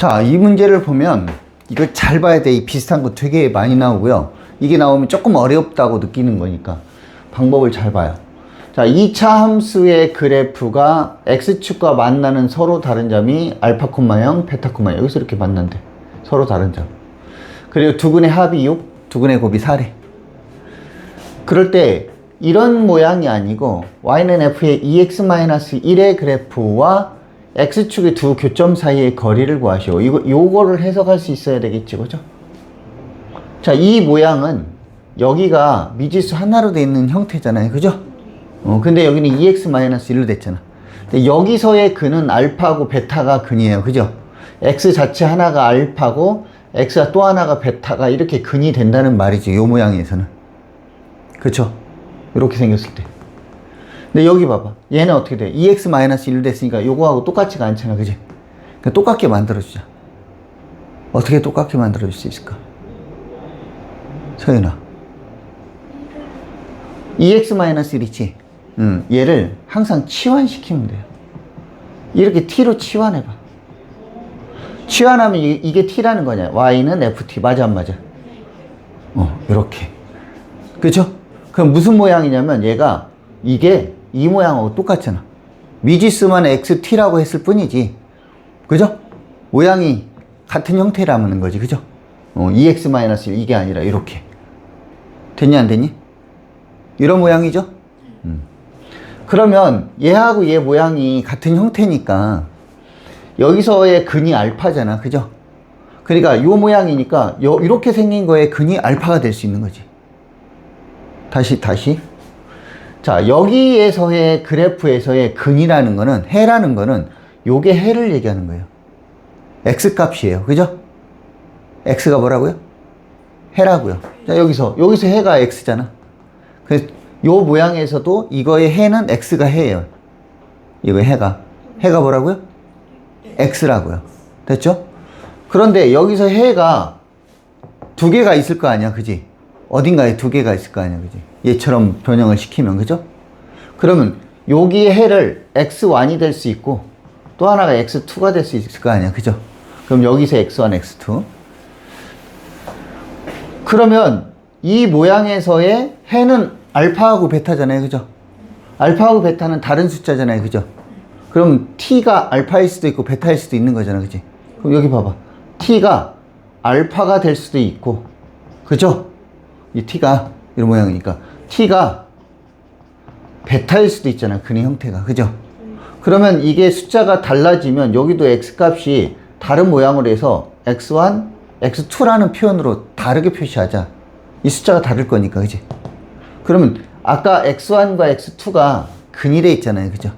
자, 이 문제를 보면 이걸 잘 봐야 돼. 이 비슷한 거 되게 많이 나오고요. 이게 나오면 조금 어렵다고 느끼는 거니까 방법을 잘 봐요. 자, 2차 함수의 그래프가 x축과 만나는 서로 다른 점이 알파 콤마형, 베타 콤마 여기서 이렇게 만난대. 서로 다른 점. 그리고 두근의 합이 6, 두근의 곱이 4래. 그럴 때 이런 모양이 아니고 y는 f의 2x-1의 그래프와 x축의 두 교점 사이의 거리를 구하시오. 이거 요거를 해석할 수 있어야 되겠지, 그죠? 자, 이 모양은 여기가 미지수 하나로 되어 있는 형태잖아요, 그죠? 어, 근데 여기는 2x-1로 됐잖아. 근데 여기서의 근은 알파고 베타가 근이에요, 그죠? x 자체 하나가 알파고 x가 또 하나가 베타가 이렇게 근이 된다는 말이죠, 요 모양에서는. 그쵸? 이렇게 생겼을 때. 근데 여기 봐봐. 얘는 어떻게 돼? 2x-1 됐으니까 요거하고 똑같지가 않잖아. 그지? 그러니까 똑같게 만들어주자. 어떻게 똑같게 만들어줄 수 있을까? 서윤아. 2x-1이지? 음, 얘를 항상 치환시키면 돼요. 이렇게 t로 치환해봐. 치환하면 이, 이게 t라는 거냐? y는 ft. 맞아, 안 맞아? 어, 이렇게. 그죠? 그럼 무슨 모양이냐면 얘가 이게 이 모양하고 똑같잖아. 미지수만 xt라고 했을 뿐이지. 그죠? 모양이 같은 형태라는 거지. 그죠? 어, 2x-1 이게 아니라 이렇게. 됐니 안 됐니? 이런 모양이죠? 음. 그러면 얘하고 얘 모양이 같은 형태니까 여기서의 근이 알파잖아. 그죠? 그러니까 요 모양이니까 요, 이렇게 생긴 거에 근이 알파가 될 수 있는 거지. 다시 다시 자 여기에서의 그래프에서의 근이라는 거는 해라는 거는 요게 해를 얘기하는 거예요. X 값이에요. 그죠? X가 뭐라고요? 해라고요. 자 여기서 여기서 해가 x잖아. 그래서 요 모양에서도 이거의 해는 x가 해예요. 이거 해가. 해가 뭐라고요? X라고요. 됐죠? 그런데 여기서 해가 두 개가 있을 거 아니야. 그지 어딘가에 두 개가 있을 거 아니야, 그지? 얘처럼 변형을 시키면, 그죠? 그러면 여기에 해를 x1이 될 수 있고 또 하나가 x2가 될 수 있을 거 아니야, 그죠? 그럼 여기서 x1, x2. 그러면 이 모양에서의 해는 알파하고 베타잖아요, 그죠? 알파하고 베타는 다른 숫자잖아요, 그죠? 그럼 t가 알파일 수도 있고 베타일 수도 있는 거잖아, 그지? 그럼 여기 봐봐. t가 알파가 될 수도 있고, 그죠? 이 t가 이런 모양이니까 t가 베타일 수도 있잖아 근의 형태가. 그죠? 그러면 이게 숫자가 달라지면 여기도 x 값이 다른 모양으로 해서 x1 x2라는 표현으로 다르게 표시하자. 이 숫자가 다를 거니까. 그지? 그러면 아까 x1과 x2가 근이 돼 있잖아요. 그죠?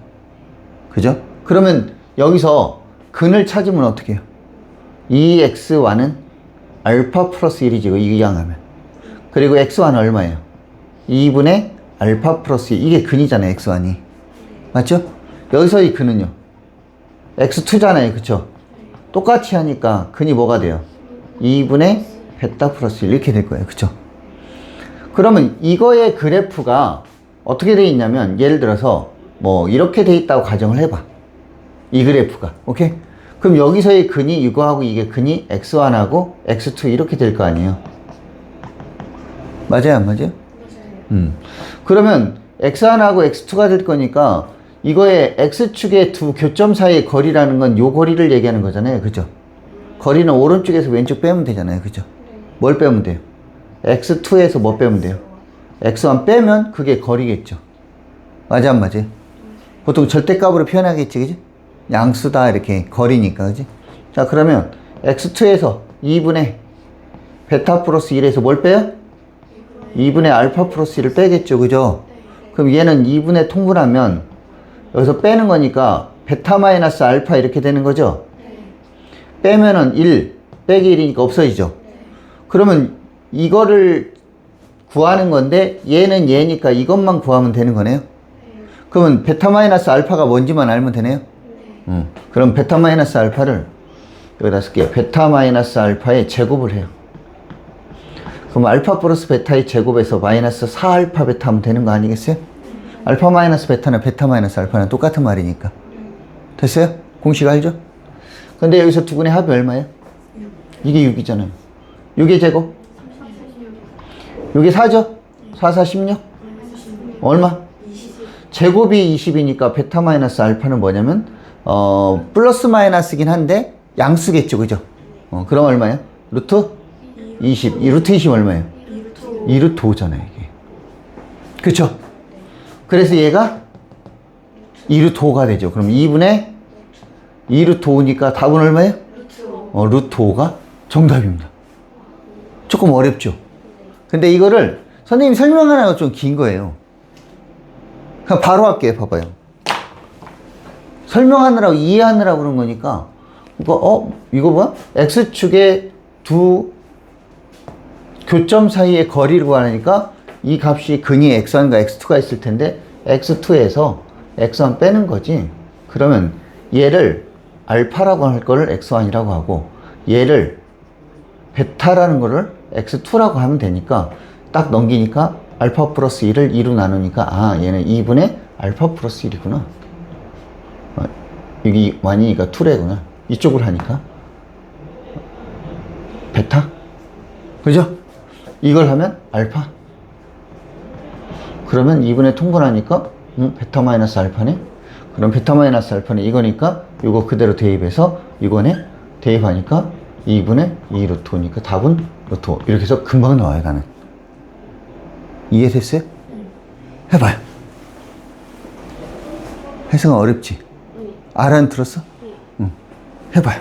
그죠? 그러면 여기서 근을 찾으면 어떻게 해요? 이 x1은 알파 플러스 1이지. 이거 이항하면 그리고 x1은 얼마예요? 2분의 알파 플러스 2. 이게 근이잖아요, x1이. 맞죠? 여기서 이 근은요. x2잖아요, 그쵸? 똑같이 하니까 근이 뭐가 돼요? 2분의 베타 플러스 1 이렇게 될 거예요, 그쵸? 그러면 이거의 그래프가 어떻게 돼 있냐면 예를 들어서 뭐 이렇게 돼 있다고 가정을 해봐. 이 그래프가. 오케이? 그럼 여기서의 근이 이거하고 이게 근이 x1하고 x2 이렇게 될 거 아니에요? 맞아요, 안 맞아요? 음. 그러면 x1하고 x2가 될 거니까 이거의 x축의 두 교점 사이의 거리라는 건 요 거리를 얘기하는 거잖아요. 그죠? 거리는 오른쪽에서 왼쪽 빼면 되잖아요. 그죠? 뭘 빼면 돼요? x2에서 뭐 빼면 돼요? x1 빼면 그게 거리겠죠. 맞아, 안 맞아요? 보통 절대값으로 표현하겠지, 그지? 양수다, 이렇게 거리니까, 그지? 자, 그러면 x2에서 2분의 베타 플러스 1에서 뭘 빼요? 2분의 알파 플러스 1을 빼겠죠. 그죠? 그럼 얘는 2분의 통분하면 여기서 빼는 거니까 베타 마이너스 알파 이렇게 되는 거죠. 빼면은 1 빼기 1이니까 없어지죠. 그러면 이거를 구하는 건데 얘는 얘니까 이것만 구하면 되는 거네요. 그러면 베타 마이너스 알파가 뭔지만 알면 되네요. 음. 그럼 베타 마이너스 알파를 여기다 쓸게요. 베타 마이너스 알파의 제곱을 해요. 그럼 알파 플러스 베타의 제곱에서 마이너스 4알파 베타 하면 되는 거 아니겠어요? 알파 마이너스 베타는 베타 마이너스 알파는 똑같은 말이니까. 됐어요? 공식 알죠? 근데 여기서 두 분의 합이 얼마예요? 이게 6이잖아요. 6의 제곱? 이게 4죠? 4, 4, 16? 얼마? 제곱이 20이니까 베타 마이너스 알파는 뭐냐면, 어, 플러스 마이너스긴 한데, 양수겠죠, 그죠? 어, 그럼 얼마예요? 루트? 20. 이 루트 20 얼마예요? 2 루트 5잖아요, 이게. 그쵸? 그래서 얘가 2 루트 5가 되죠. 그럼 2분의 2 루트 5니까 답은 얼마예요? 어, 루트 5가 정답입니다. 조금 어렵죠? 근데 이거를 선생님이 설명하는 좀 긴 거예요. 그냥 바로 할게요. 봐봐요. 설명하느라고 이해하느라고 그런 거니까 이거 어 이거 봐 x축의 두 교점 사이의 거리를 구하니까 이 값이 근이 x1과 x2가 있을 텐데 x2에서 x1 빼는 거지. 그러면 얘를 알파라고 할 거를 x1이라고 하고 얘를 베타라는 거를 x2라고 하면 되니까 딱 넘기니까 알파 플러스 1을 2로 나누니까 아 얘는 2분의 알파 플러스 1이구나. 어, 여기 완이니까 2래구나. 이쪽으로 하니까. 베타? 그죠? 이걸 하면 알파. 그러면 2분의 통분하니까 음, 베타 마이너스 알파네? 그럼 베타 마이너스 알파는 이거니까 이거 그대로 대입해서 이거네 대입하니까 2분의 2 루트 5니까 답은 루트 5 이렇게 해서 금방 나와요 나는 이해됐어요? 해봐요. 해석은 어렵지? 알아는 들었어? 응. 해봐요